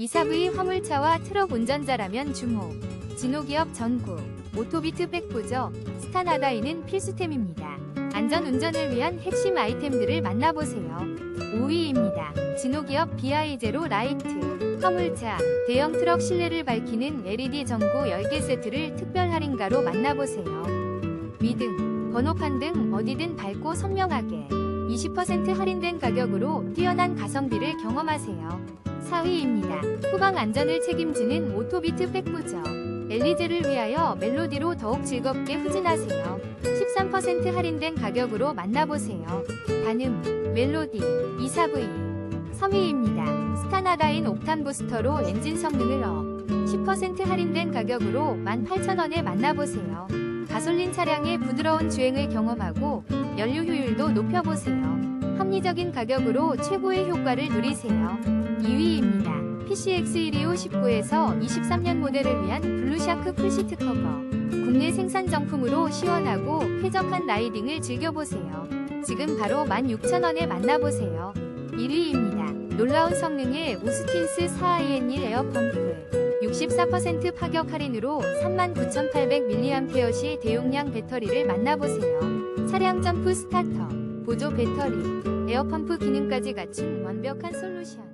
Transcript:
2사부의 화물차와 트럭 운전자라면 주목. 진호기업 전구, 오토비트 백보저, 스타나다이는 필수템입니다. 안전 운전을 위한 핵심 아이템들을 만나보세요. 5위입니다. 진호기업 BI0 라이트, 화물차, 대형 트럭 실내를 밝히는 LED 전구 10개 세트를 특별 할인가로 만나보세요. 위등, 번호판 등 어디든 밝고 선명하게 20% 할인된 가격으로 뛰어난 가성비를 경험하세요. 4위입니다. 후방 안전을 책임지는 오토비트 백보저. 엘리제를 위하여 멜로디로 더욱 즐겁게 후진하세요. 13% 할인된 가격으로 만나보세요. 반음, 멜로디, 2사V. 3위입니다. 스타나다인 옥탄 부스터로 엔진 성능을 업. 10% 할인된 가격으로 18,000원에 만나보세요. 가솔린 차량의 부드러운 주행을 경험하고 연료 효율도 높여보세요. 합리적인 가격으로 최고의 효과를 누리세요. 2위입니다. PCX125 19에서 23년 모델을 위한 블루샤크 풀시트 커버. 국내 생산 정품으로 시원하고 쾌적한 라이딩을 즐겨보세요. 지금 바로 16,000원에 만나보세요. 1위입니다. 놀라운 성능의 오스틴스 4IN1 에어펌프. 64% 파격 할인으로 39,800mAh 대용량 배터리를 만나보세요. 차량 점프 스타터, 보조 배터리, 에어펌프 기능까지 갖춘 완벽한 솔루션.